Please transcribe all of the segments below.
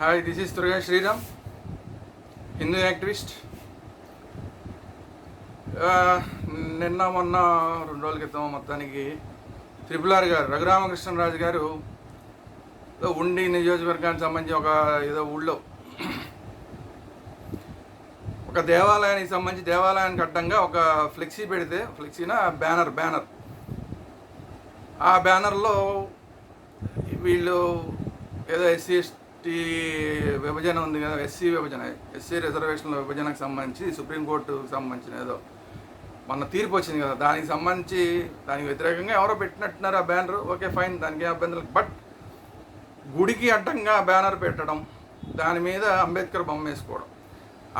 Hi this is Durga Sriram Hindu activist నిన్న మొన్న రెండు రోజుల క్రితం మొత్తానికి త్రిపుల్ ఆర్ గారు రఘురామకృష్ణరాజు గారు ఉండి నియోజకవర్గానికి సంబంధించి ఒక ఏదో ఊళ్ళో ఒక దేవాలయానికి సంబంధించి దేవాలయానికి అడ్డంగా ఒక ఫ్లెక్సీ పెడితే ఫ్లెక్సీనా? Banner banner. ఆ బ్యానర్లో వీళ్ళు ఏదో ఎస్సీ ఎస్టీ విభజన ఉంది కదా ఎస్సీ విభజన ఎస్సీ రిజర్వేషన్ల విభజనకు సంబంధించి సుప్రీంకోర్టుకు సంబంధించిన ఏదో మొన్న తీర్పు వచ్చింది కదా దానికి సంబంధించి దానికి వ్యతిరేకంగా ఎవరో పెట్టినట్టున్నారు ఆ బ్యానర్. ఓకే ఫైన్ దానికి అభ్యంతరం బట్ గుడికి అడ్డంగా బ్యానర్ పెట్టడం దాని మీద అంబేద్కర్ బొమ్మ వేసుకోవడం.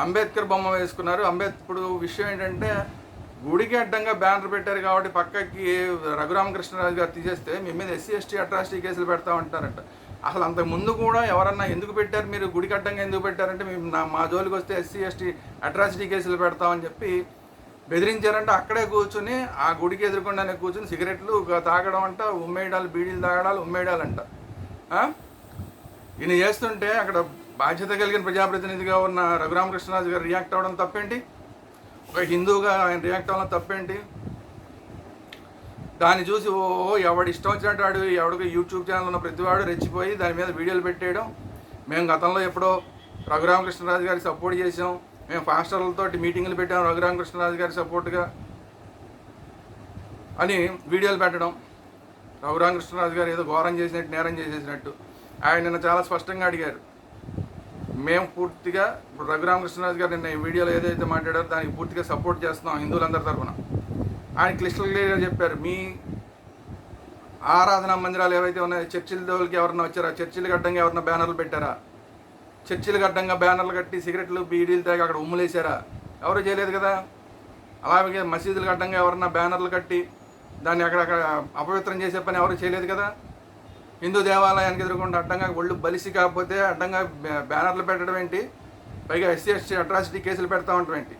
అంబేద్కర్ బొమ్మ వేసుకున్నారు. అంబేద్కర్ ఇప్పుడు విషయం ఏంటంటే గుడికి అడ్డంగా బ్యానర్ పెట్టారు కాబట్టి పక్కకి రఘురామకృష్ణరాజు గారు తీసేస్తే మీ మీద ఎస్సీ ఎస్టీ అట్రాసిటీ కేసులు పెడతా ఉంటారంట. అసలు అంతకు ముందు కూడా ఎవరన్నా ఎందుకు పెట్టారు? మీరు గుడి కట్టంగా ఎందుకు పెట్టారంటే మేము నా మా జోలికి వస్తే ఎస్సీ ఎస్టీ అట్రాసిటీ కేసులు పెడతామని చెప్పి బెదిరించారంటే అక్కడే కూర్చుని ఆ గుడికి ఎదుర్కొండానే కూర్చుని సిగరెట్లు తాగడం అంట ఉమ్మేయడాలు బీడీలు తాగడాలు ఉమ్మేయడాలంట ఈయన చేస్తుంటే అక్కడ బాధ్యత కలిగిన ప్రజాప్రతినిధిగా ఉన్న రఘురామకృష్ణరాజు గారు రియాక్ట్ అవ్వడం తప్పేంటి? ఒక హిందువుగా ఆయన రియాక్ట్ అవ్వడం తప్పేంటి? దాన్ని చూసి ఓ ఎవడు ఇష్టం వచ్చినట్టు వాడు ఎవడికి యూట్యూబ్ ఛానల్ ఉన్న ప్రతివాడు రెచ్చిపోయి దాని మీద వీడియోలు పెట్టేయడం. మేము గతంలో ఎప్పుడో రఘురామకృష్ణరాజు గారికి సపోర్ట్ చేసాం మేము ఫాస్టర్లతో మీటింగ్లు పెట్టాం రఘురామకృష్ణరాజు గారి సపోర్ట్గా అని వీడియోలు పెట్టడం. రఘురామకృష్ణరాజు గారు ఏదో ఘోరం చేసినట్టు నేరం చేసేసినట్టు. ఆయన నిన్న చాలా స్పష్టంగా అడిగారు. మేము పూర్తిగా ఇప్పుడు రఘురామకృష్ణరాజు గారు నిన్న ఈ వీడియోలో ఏదైతే మాట్లాడారో దానికి పూర్తిగా సపోర్ట్ చేస్తున్నాం హిందువులందరి తరఫున. ఆయన క్లిస్టల్ క్లియర్గా చెప్పారు. మీ ఆరాధనా మందిరాలు ఏవైతే ఉన్నాయో చర్చిల దేవులకి ఎవరన్నా వచ్చారా? చర్చిలకు అడ్డంగా ఎవరన్నా బ్యానర్లు పెట్టారా? చర్చిలకు అడ్డంగా బ్యానర్లు కట్టి సిగరెట్లు బీడీలు తాగి అక్కడ ఉమ్ములేసారా ఎవరు చేయలేదు కదా? అలాగే మసీదులకు అడ్డంగా ఎవరన్నా బ్యానర్లు కట్టి దాన్ని అక్కడక్కడ అపవిత్రం చేసే పని ఎవరు చేయలేదు కదా? హిందూ దేవాలయానికి ఎదురుకుండా అడ్డంగా ఒళ్ళు బలిసి కాకపోతే అడ్డంగా బ్యా- బ్యానర్లు పెట్టడం ఏంటి? పైగా ఎస్సీ ఎస్టీ అట్రాసిటీ కేసులు పెడతా ఉండటం ఏంటి?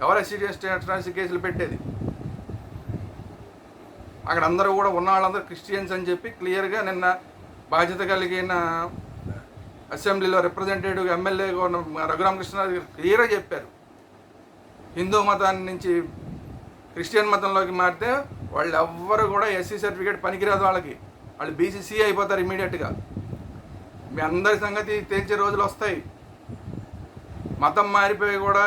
ఎవరు ఎస్సీ ఎస్టీ అట్రాసిటీ కేసులు పెట్టేది? అక్కడ అందరూ కూడా ఉన్న వాళ్ళందరూ క్రిస్టియన్స్ అని చెప్పి క్లియర్గా నిన్న బాధ్యత కలిగిన అసెంబ్లీలో రిప్రజెంటేటివ్ ఎమ్మెల్యేగా ఉన్న రఘురామకృష్ణరాజు గారు క్లియర్గా చెప్పారు. హిందూ మతాన్ని నుంచి క్రిస్టియన్ మతంలోకి మారితే వాళ్ళు ఎవ్వరు కూడా ఎస్సీ సర్టిఫికేట్ పనికిరాదు వాళ్ళకి. వాళ్ళు బీసీసీ అయిపోతారు ఇమీడియట్గా మీ అందరి సంగతి తేల్చే రోజులు వస్తాయి. మతం మారిపోయి కూడా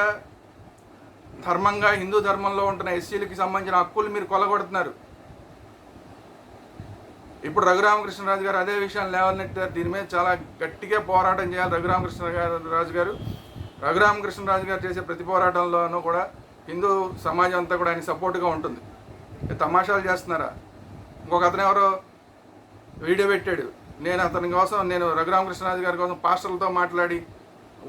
ధర్మంగా హిందూ ధర్మంలో ఉంటున్న ఎస్సీలకి సంబంధించిన హక్కులు మీరు కొలగొడుతున్నారు. ఇప్పుడు రఘురామకృష్ణరాజు గారు అదే విషయాన్ని లేవనెత్తారు. దీని మీద చాలా గట్టిగా పోరాటం చేయాలి రఘురామకృష్ణ గారు. రాజు గారు రఘురామకృష్ణరాజు గారు చేసే ప్రతి పోరాటంలోనూ కూడా హిందూ సమాజం అంతా కూడా ఆయన సపోర్ట్గా ఉంటుంది. తమాషాలు చేస్తున్నారా? ఇంకొక అతను ఎవరో వీడియో పెట్టాడు. నేను అతని కోసం నేను రఘురామకృష్ణరాజు గారి కోసం పాస్టర్లతో మాట్లాడి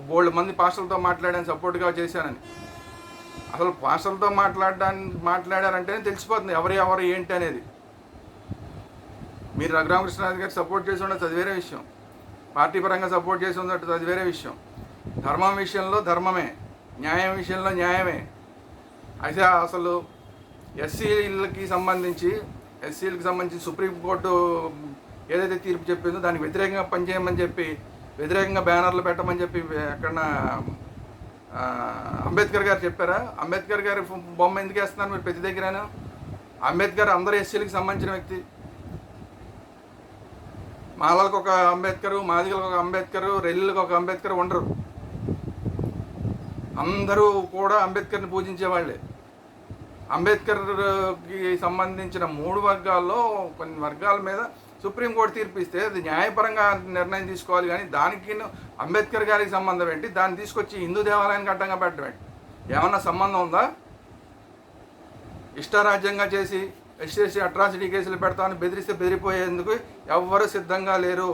బోల్డ్ మంది పాస్టర్లతో మాట్లాడాను సపోర్ట్గా చేశానని. అసలు పాస్టర్లతో మాట్లాడడానికి మాట్లాడారంటేనే తెలిసిపోతుంది ఎవరు ఎవరు ఏంటి అనేది. మీరు రఘురామకృష్ణరాజు గారికి సపోర్ట్ చేసి ఉండొచ్చు అది వేరే విషయం. పార్టీ పరంగా సపోర్ట్ చేసి ఉండొచ్చు అది వేరే విషయం. ధర్మం విషయంలో ధర్మమే. న్యాయం విషయంలో న్యాయమే. అయితే అసలు ఎస్సీలకి సంబంధించి ఎస్సీలకు సంబంధించి సుప్రీంకోర్టు ఏదైతే తీర్పు చెప్పిందో దానికి వ్యతిరేకంగా పనిచేయమని చెప్పి వ్యతిరేకంగా బ్యానర్లు పెట్టమని చెప్పి ఎక్కడ అంబేద్కర్ గారు చెప్పారా? అంబేద్కర్ గారి బొమ్మ ఎందుకు వేస్తున్నారు మీరు ప్రతి దగ్గరైనా? అంబేద్కర్ అందరూ ఎస్సీలకు సంబంధించిన వ్యక్తి. మాలలకు ఒక అంబేద్కరు మాదిగలకు ఒక అంబేద్కరు రెల్లులకు ఒక అంబేద్కర్ ఉండరు. అందరూ కూడా అంబేద్కర్ని పూజించేవాళ్ళే అంబేద్కర్కి సంబంధించిన మూడు వర్గాల్లో కొన్ని వర్గాల మీద సుప్రీంకోర్టు తీర్పు ఇస్తే అది న్యాయపరంగా నిర్ణయం తీసుకోవాలి కానీ దానికి అంబేద్కర్ గారికి సంబంధం ఏంటి? దాన్ని తీసుకొచ్చి హిందూ దేవాలయానికి అడ్డంగా పెట్టడం ఏంటి ఏమన్నా సంబంధం ఉందా? ఇష్టారాజ్యంగా చేసి ఎస్సీ అట్రాసిటీ కేసులు పెడతామని బెదిరిస్తే బెదిరిపోయేందుకు ఎవ్వరు సిద్ధంగా లేరు.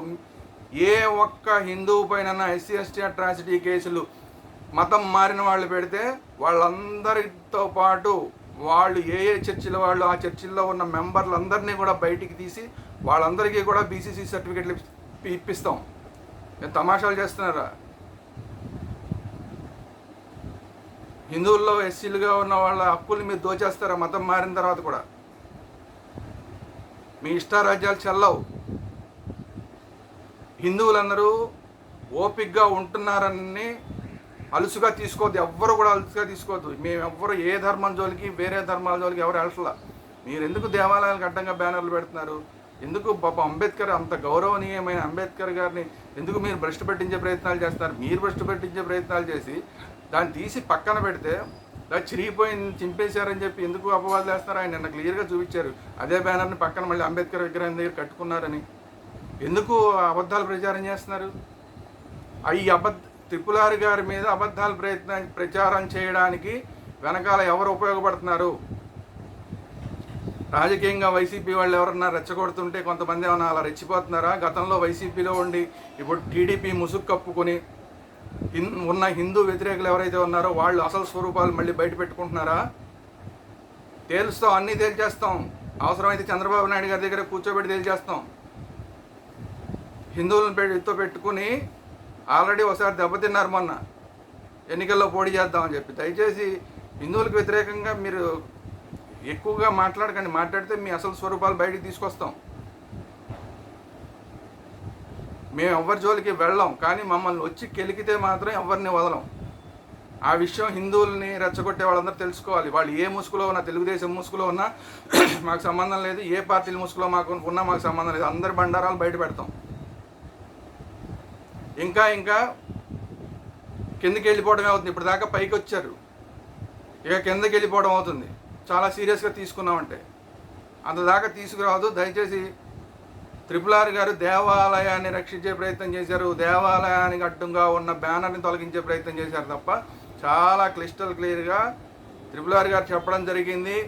ఏ ఒక్క హిందువు పైన ఎస్సీ ఎస్టీ అట్రాసిటీ కేసులు మతం మారిన వాళ్ళు పెడితే వాళ్ళందరితో పాటు వాళ్ళు ఏ ఏ చర్చిల వాళ్ళు ఆ చర్చిల్లో ఉన్న మెంబర్లందరినీ కూడా బయటికి తీసి వాళ్ళందరికీ కూడా బీసీసీ సర్టిఫికెట్లు ఇప్పిస్తాం. నేను తమాషాలు చేస్తున్నారా? హిందువుల్లో ఎస్సీలుగా ఉన్న వాళ్ళ హక్కులు మీరు దోచేస్తారా? మతం మారిన తర్వాత కూడా? మీ ఇష్టారాజ్యాలు చల్లవు. హిందువులందరూ ఓపిక్గా ఉంటున్నారని అలుసుగా తీసుకోవద్దు. ఎవ్వరు కూడా అలుసుగా తీసుకోవద్దు. మేము ఎవ్వరు ఏ ధర్మం జోలికి వేరే ధర్మాల జోలికి ఎవరు వెళ్ళట్లా. మీరు ఎందుకు దేవాలయాలకు అడ్డంగా బ్యానర్లు పెడుతున్నారు? ఎందుకు పాప అంబేద్కర్ అంత గౌరవనీయమైన అంబేద్కర్ గారిని ఎందుకు మీరు భ్రష్టు పెట్టించే ప్రయత్నాలు చేస్తారు మీరు భ్రష్టు పెట్టించే ప్రయత్నాలు చేసి దాన్ని తీసి పక్కన పెడితే చిరిగిపోయింది చింపేశారని చెప్పి ఎందుకు అపవాదాలు వేస్తారు? ఆయన నిన్న క్లియర్గా చూపించారు. అదే బ్యానర్ని పక్కన మళ్ళీ అంబేద్కర్ విగ్రహం దగ్గర కట్టుకున్నారని. ఎందుకు అబద్ధాలు ప్రచారం చేస్తున్నారు? ఈ అబద్ధ త్రిపులారి గారి మీద అబద్ధాలు ప్రయత్న ప్రచారం చేయడానికి వెనకాల ఎవరు ఉపయోగపడుతున్నారు? రాజకీయంగా వైసీపీ వాళ్ళు ఎవరన్నా రెచ్చగొడుతుంటే కొంతమంది ఏమన్నా అలా రెచ్చిపోతున్నారా? గతంలో వైసీపీలో ఉండి ఇప్పుడు టీడీపీ ముసుగు కప్పుకొని ఉన్న హిందూ వ్యతిరేకులు ఎవరైతే ఉన్నారో వాళ్ళు అసలు స్వరూపాలు మళ్ళీ బయట పెట్టుకుంటున్నారా? తేలుస్తాం అన్నీ తేల్చేస్తాం. అవసరమైతే చంద్రబాబు నాయుడు గారి దగ్గర కూర్చోబెట్టి తేల్చేస్తాం. హిందువులను పెట్టితో పెట్టుకుని ఆల్రెడీ ఒకసారి దెబ్బతిన్నారు మొన్న. ఎన్నికల్లో పోటీ చేద్దామని చెప్పి. దయచేసి హిందువులకు వ్యతిరేకంగా మీరు ఎక్కువగా మాట్లాడకండి. మాట్లాడితే మీ అసలు స్వరూపాలు బయటికి తీసుకొస్తాం. మేము ఎవరి జోలికి వెళ్ళాం కానీ మమ్మల్ని వచ్చి కెలికితే మాత్రం ఎవరిని వదలం. ఆ విషయం హిందువుల్ని రెచ్చగొట్టే వాళ్ళందరూ తెలుసుకోవాలి. వాళ్ళు ఏ ముసుగులో ఉన్నా తెలుగుదేశం ముసుగులో ఉన్నా మాకు సంబంధం లేదు. ఏ పార్టీల ముసుగులో మాకు ఉన్నా మాకు సంబంధం లేదు. అందరి బండారాలు బయట పెడతాం. ఇంకా ఇంకా కిందకి వెళ్ళిపోవడమే అవుతుంది. ఇప్పుడు దాకా పైకి వచ్చారు. ఇక కిందకి వెళ్ళిపోవడం అవుతుంది. చాలా సీరియస్గా తీసుకున్నామంటే. అంత దాకా తీసుకురావద్దు. దయచేసి త్రిపుల్ ఆర్ గారు దేవాలయాన్ని రక్షించే ప్రయత్నం చేశారు. దేవాలయానికి అడ్డంగా ఉన్న బ్యానర్ని తొలగించే ప్రయత్నం చేశారు తప్ప చాలా క్లిస్టల్ క్లియర్గా త్రిపుల్ ఆర్ గారు చెప్పడం జరిగింది.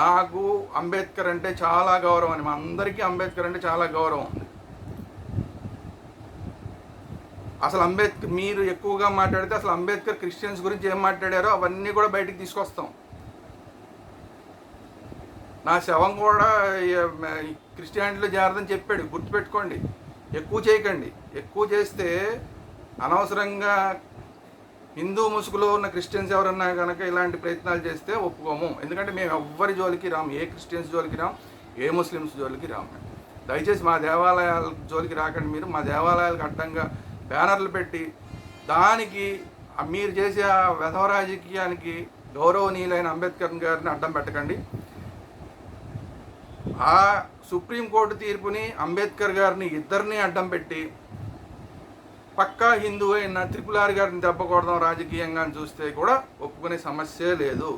నాకు అంబేద్కర్ అంటే చాలా గౌరవం అని మా అందరికీ అంబేద్కర్ అంటే చాలా గౌరవం అసలు అంబేద్కర్ మీరు ఎక్కువగా మాట్లాడితే అసలు అంబేద్కర్ క్రిస్టియన్స్ గురించి ఏం మాట్లాడారో అవన్నీ కూడా బయటికి తీసుకొస్తాం. నా శవం కూడా క్రిస్టియానిటీలో చేరదని చెప్పాడు. గుర్తుపెట్టుకోండి. ఎక్కువ చేయకండి. ఎక్కువ చేస్తే అనవసరంగా హిందూ ముసుగులో ఉన్న క్రిస్టియన్స్ ఎవరన్నా కనుక ఇలాంటి ప్రయత్నాలు చేస్తే ఒప్పుకోము. ఎందుకంటే మేము ఎవ్వరి జోలికి రాము. ఏ క్రిస్టియన్స్ జోలికి రాము? ఏ ముస్లిమ్స్ జోలికి రాము? దయచేసి మా దేవాలయాల జోలికి రాకండి మీరు. మా దేవాలయాలకు అడ్డంగా బ్యానర్లు పెట్టి దానికి మీరు చేసే ఆ వెధవ రాజకీయానికి గౌరవనీయులైన అంబేద్కర్ గారిని అడ్డం పెట్టకండి. ఆ సుప్రీంకోర్టు తీర్పుని అంబేద్కర్ గారిని ఇద్దరిని అడ్డం పెట్టి పక్కా హిందూ అయిన త్రిపులారి గారిని దెబ్బకూడదాం రాజకీయంగా అని చూస్తే కూడా ఒప్పుకునే సమస్యే లేదు.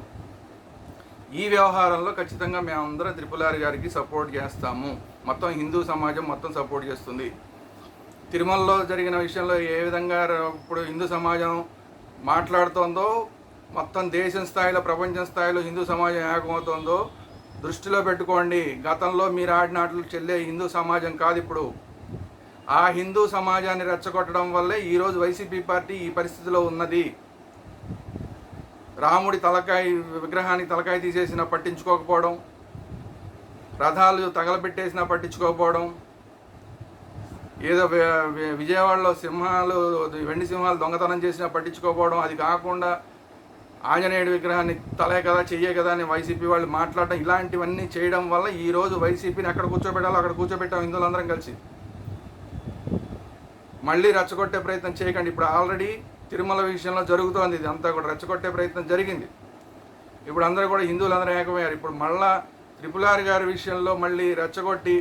ఈ వ్యవహారంలో ఖచ్చితంగా మేమందరం త్రిపులారి గారికి సపోర్ట్ చేస్తాము. మొత్తం హిందూ సమాజం మొత్తం సపోర్ట్ చేస్తుంది. తిరుమలలో జరిగిన విషయంలో ఏ విధంగా ఇప్పుడు హిందూ సమాజం మాట్లాడుతోందో మొత్తం దేశం స్థాయిలో ప్రపంచం స్థాయిలో హిందూ సమాజం ఏకమవుతోందో దృష్టిలో పెట్టుకోండి. గతంలో మీరు ఆడిన ఆటలు చెల్లే హిందూ సమాజం కాదు ఇప్పుడు. ఆ హిందూ సమాజాన్ని రెచ్చగొట్టడం వల్లే ఈరోజు వైసీపీ పార్టీ ఈ పరిస్థితిలో ఉన్నది. రాముడి తలకాయ విగ్రహానికి తలకాయ తీసేసినా పట్టించుకోకపోవడం రథాలు తగలబెట్టేసినా పట్టించుకోకపోవడం ఏదో విజయవాడలో సింహాలు వెండి సింహాలు దొంగతనం చేసినా పట్టించుకోకపోవడం అది కాకుండా ఆంజనేయుడి విగ్రహాన్ని తలే కదా చెయ్యే కదా అని వైసీపీ వాళ్ళు మాట్లాడడం ఇలాంటివన్నీ చేయడం వల్ల ఈ రోజు వైసీపీని ఎక్కడ కూర్చోబెట్టాలో అక్కడ కూర్చోబెట్టాం హిందువులందరం కలిసి. మళ్ళీ రెచ్చగొట్టే ప్రయత్నం చేయకండి. ఇప్పుడు ఆల్రెడీ తిరుమల విషయంలో జరుగుతోంది ఇది అంతా కూడా. రెచ్చగొట్టే ప్రయత్నం జరిగింది. ఇప్పుడు అందరూ కూడా హిందువులందరూ ఏకమయ్యారు. ఇప్పుడు మళ్ళా త్రిపులారి గారి విషయంలో మళ్ళీ రెచ్చగొట్టి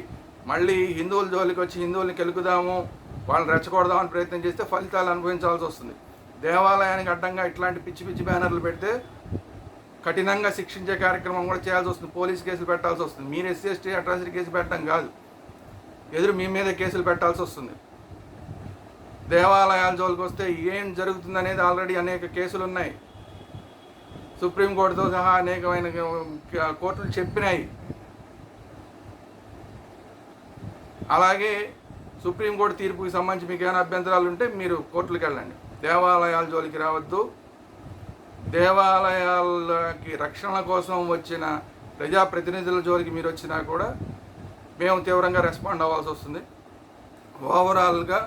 మళ్ళీ హిందువుల జోలికి వచ్చి హిందువుల్ని కెలుకుదాము వాళ్ళని రెచ్చగొడదామని ప్రయత్నం చేస్తే ఫలితాలు అనుభవించాల్సి వస్తుంది. దేవాలయానికి అడ్డంగా ఇట్లాంటి పిచ్చి పిచ్చి బ్యానర్లు పెడితే కఠినంగా శిక్షించే కార్యక్రమం కూడా చేయాల్సి వస్తుంది. పోలీస్ కేసులు పెట్టాల్సి వస్తుంది. మీరు ఎస్సీ ఎస్టీ అట్రాసిటీ కేసు పెట్టడం కాదు. ఎదురు మీ మీదే కేసులు పెట్టాల్సి వస్తుంది. దేవాలయాల జోలికి వస్తే ఏం జరుగుతుంది అనేది ఆల్రెడీ అనేక కేసులు ఉన్నాయి. సుప్రీంకోర్టుతో సహా అనేకమైన కోర్టులు చెప్పినాయి. అలాగే సుప్రీంకోర్టు తీర్పుకి సంబంధించి మీకు ఏమైనా అభ్యంతరాలు ఉంటే మీరు కోర్టులకు వెళ్ళండి. దేవాలయాల జోలికి రావద్దు. దేవాలయాలకి రక్షణ కోసం వచ్చిన ప్రజాప్రతినిధుల జోలికి మీరు వచ్చినా కూడా మేము తీవ్రంగా రెస్పాండ్ అవ్వాల్సి వస్తుంది. ఓవరాల్గా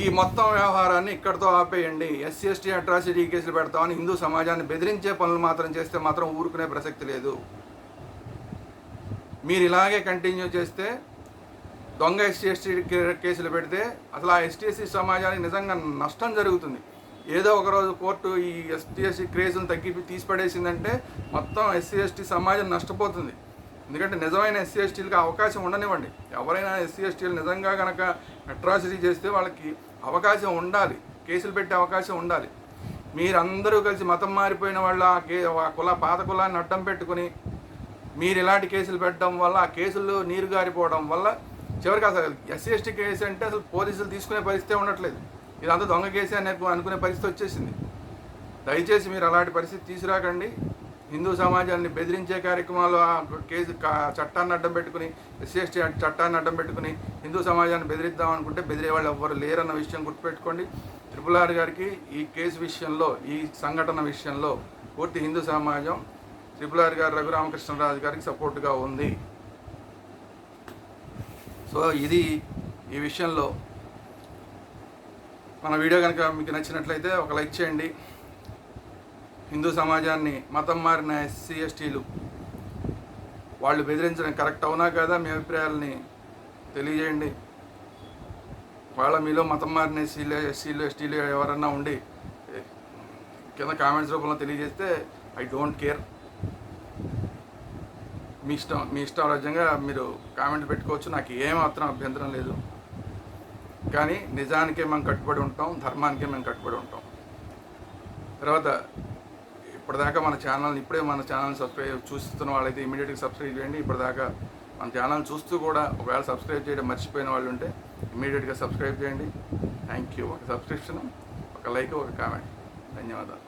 ఈ మొత్తం వ్యవహారాన్ని ఇక్కడితో ఆపేయండి. ఎస్సీ ఎస్టీ అట్రాసిటీ కేసులు పెడతామని హిందూ సమాజాన్ని బెదిరించే పనులు మాత్రం చేస్తే మాత్రం ఊరుకునే ప్రసక్తి లేదు. మీరు ఇలాగే కంటిన్యూ చేస్తే దొంగ ఎస్టీ ఎస్టీ కేసులు పెడితే అసలు ఆ ఎస్టీఎస్సీ సమాజానికి నిజంగా నష్టం జరుగుతుంది. ఏదో ఒక రోజు కోర్టు ఈ ఎస్టీఎస్సీ క్రేజ్ను తగ్గి తీసిపడేసిందంటే మొత్తం ఎస్సీ ఎస్టీ సమాజం నష్టపోతుంది. ఎందుకంటే నిజమైన ఎస్సీ ఎస్టీలకు అవకాశం ఉండనివ్వండి. ఎవరైనా ఎస్సీ ఎస్టీలు నిజంగా కనుక అట్రాసిటీ చేస్తే వాళ్ళకి అవకాశం ఉండాలి. కేసులు పెట్టే అవకాశం ఉండాలి. మీరందరూ కలిసి మతం మారిపోయిన వాళ్ళ కే ఆ కుల పాత కులాన్ని అడ్డం పెట్టుకుని మీరు ఇలాంటి కేసులు పెట్టడం వల్ల ఆ కేసులు నీరు గారిపోవడం వల్ల చివరికి అసలు ఎస్సీ ఎస్టీ కేసు అంటే అసలు పోలీసులు తీసుకునే పరిస్థితి ఉండట్లేదు. ఇదంతా దొంగ కేసు అనే అనుకునే పరిస్థితి వచ్చేసింది. దయచేసి మీరు అలాంటి పరిస్థితి తీసుకురాకండి. హిందూ సమాజాన్ని బెదిరించే కార్యక్రమాలు కేసు చట్టాన్ని అడ్డం పెట్టుకుని ఎస్సీ ఎస్టీ చట్టాన్ని అడ్డం పెట్టుకుని హిందూ సమాజాన్ని బెదిరిద్దాం అనుకుంటే బెదిరే వాళ్ళు ఎవ్వరు లేరన్న విషయం గుర్తుపెట్టుకోండి. త్రిపుల్ ఆర్ గారికి ఈ కేసు విషయంలో ఈ సంఘటన విషయంలో పూర్తి హిందూ సమాజం ట్రిపుల్ ఆర్ గారు రఘురామకృష్ణరాజు గారికి సపోర్ట్గా ఉంది. సో ఇది ఈ విషయంలో మన వీడియో కనుక మీకు నచ్చినట్లయితే ఒక లైక్ చేయండి. హిందూ సమాజాన్ని మతం మారిన ఎస్సీ ఎస్టీలు వాళ్ళు బెదిరించడం కరెక్ట్ అవునా కదా మీ అభిప్రాయాలని తెలియజేయండి. వాళ్ళ మీలో మతం మారిన ఎస్సీలు ఎస్సీలు ఎస్టీలు ఎవరన్నా ఉండి కింద కామెంట్స్ రూపంలో తెలియజేస్తే ఐ డోంట్ కేర్. మీ ఇష్టం మీ ఇష్టం రాజ్యంగా మీరు కామెంట్ పెట్టుకోవచ్చు. నాకు ఏమాత్రం అభ్యంతరం లేదు. కానీ నిజానికే మేము కట్టుబడి ఉంటాం ధర్మానికే మేము కట్టుబడి ఉంటాం. తర్వాత ఇప్పటిదాకా మన ఛానల్ ఇప్పుడే మన ఛానల్ సబ్స్క్రైబ్ చూస్తున్న వాళ్ళైతే ఇమీడియట్గా సబ్స్క్రైబ్ చేయండి. ఇప్పటిదాకా మన ఛానల్ చూస్తూ కూడా ఒకవేళ సబ్స్క్రైబ్ చేయడం మర్చిపోయిన వాళ్ళు ఉంటే ఇమీడియట్గా సబ్స్క్రైబ్ చేయండి. Thank you. ఒక సబ్స్క్రిప్షన్ ఒక లైక్ ఒక కామెంట్. ధన్యవాదాలు.